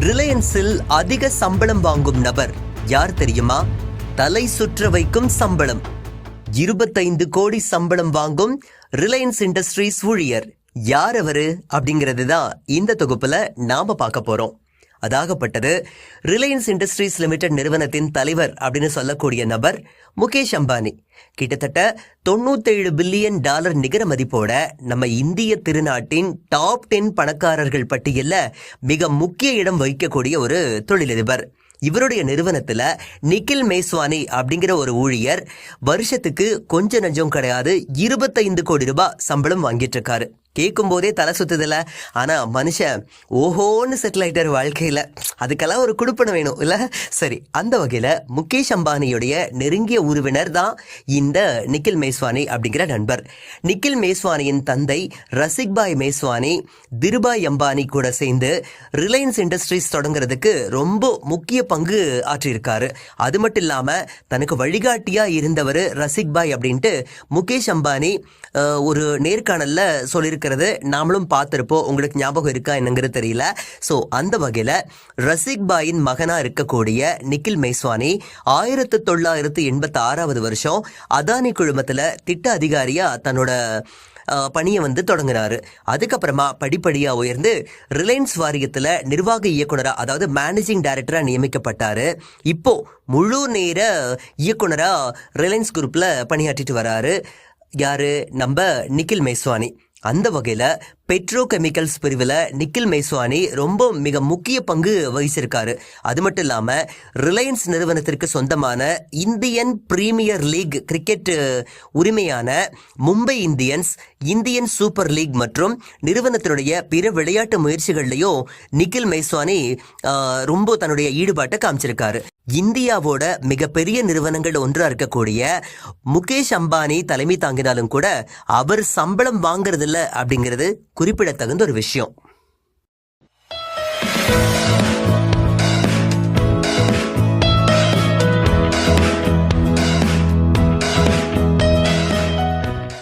ரிலையன்ஸில் அதிக சம்பளம் வாங்கும் நபர் யார் தெரியுமா? தலை சுற்ற வைக்கும் சம்பளம். இருபத்தைந்து கோடி சம்பளம் வாங்கும் ரிலையன்ஸ் இண்டஸ்ட்ரீஸ் ஊழியர். யார் அவரு? அப்படிங்கிறது தான் இந்த தொகுப்புல நாம பார்க்க போறோம். அதாகப்பட்டது. ரிலையன்ஸ் இண்டஸ்ட்ரீஸ் லிமிடெட் நிறுவனத்தின் தலைவர் அப்படின்னு சொல்லக்கூடிய நபர் முகேஷ் அம்பானி. கிட்டத்தட்ட தொண்ணூத்தேழு பில்லியன் டாலர் நிகர மதிப்போட நம்ம இந்திய திருநாட்டின் டாப் டென் பணக்காரர்கள் பட்டியலில் மிக முக்கிய இடம் வகிக்கக்கூடிய ஒரு தொழிலதிபர். இவருடைய நிறுவனத்தில் நிக்கில் மேஸ்வானி அப்படிங்கிற ஒரு ஊழியர் வருஷத்துக்கு கொஞ்ச நஞ்சம் கிடையாது இருபத்தைந்து கோடி ரூபாய் சம்பளம் வாங்கிட்டு இருக்காரு. கேட்கும் போதே தலை சுத்துதுல. ஆனால் மனுஷன் ஓஹோன்னு செட்டில் ஆகிட்டார் வாழ்க்கையில். அதுக்கெல்லாம் ஒரு குடுப்பனை வேணும் இல்லை? சரி அந்த வகையில் முகேஷ் அம்பானியுடைய நெருங்கிய உறவினர் தான் இந்த நிக்கில் மேஸ்வானி அப்படிங்கிற நண்பர். நிக்கில் மேஸ்வானியின் தந்தை ரசிக்பாய் மேஸ்வானி திருபாய் அம்பானி கூட சேர்ந்து ரிலையன்ஸ் இண்டஸ்ட்ரீஸ் தொடங்குறதுக்கு ரொம்ப முக்கிய பங்கு ஆற்றியிருக்காரு. அது மட்டும் இல்லாமல் தனக்கு வழிகாட்டியாக இருந்தவர் ரசிக்பாய் அப்படின்ட்டு முகேஷ் அம்பானி ஒரு நேர்காணலில் நேர்காணல்ல இருக்கிறது. நாமளும் பார்த்துருப்போம். உங்களுக்கு ஞாபகம் இருக்கா என்னங்கிறது தெரியல. ஸோ அந்த வகையில் ரசிக் பாயின் மகனாக இருக்கக்கூடிய நிக்கில் மேஸ்வானி ஆயிரத்து தொள்ளாயிரத்து எண்பத்தி ஆறாவது வருஷம் அதானி குழுமத்தில் திட்ட அதிகாரியாக தன்னோட பணியை வந்து தொடங்கினாரு அதுக்கப்புறமா படிப்படியாக உயர்ந்து ரிலையன்ஸ் வாரியத்தில் நிர்வாக இயக்குனராக அதாவது மேனேஜிங் டைரக்டராக நியமிக்கப்பட்டார். இப்போது முழு நேர இயக்குனராக ரிலையன்ஸ் குரூப்பில் பணியாற்றிட்டு வராரு. யார்? நம்ம நிக்கில் மேஸ்வானி. அந்த வகையில் பெட்ரோ கெமிக்கல்ஸ் பிரிவில் நிக்கில் மேஸ்வானி ரொம்ப மிக முக்கிய பங்கு வகிச்சிருக்காரு. அது மட்டும் இல்லாமல் ரிலையன்ஸ் நிறுவனத்திற்கு சொந்தமான Indian Premier league cricket உரிமையான Mumbai Indians Indian super league மற்றும் நிறுவனத்தினுடைய பிற விளையாட்டு முயற்சிகள்லையும் நிக்கில் மேஸ்வானி ரொம்ப தன்னுடைய ஈடுபாட்டை காமிச்சிருக்காரு. இந்தியாவோட மிகப்பெரிய நிறுவனங்கள் ஒன்றா இருக்கக்கூடிய முகேஷ் அம்பானி தலைமை தாங்கினாலும் கூட அவர் சம்பளம் வாங்குறதில்ல அப்படிங்கிறது குறிப்பிடத்தகுந்த ஒரு விஷயம்.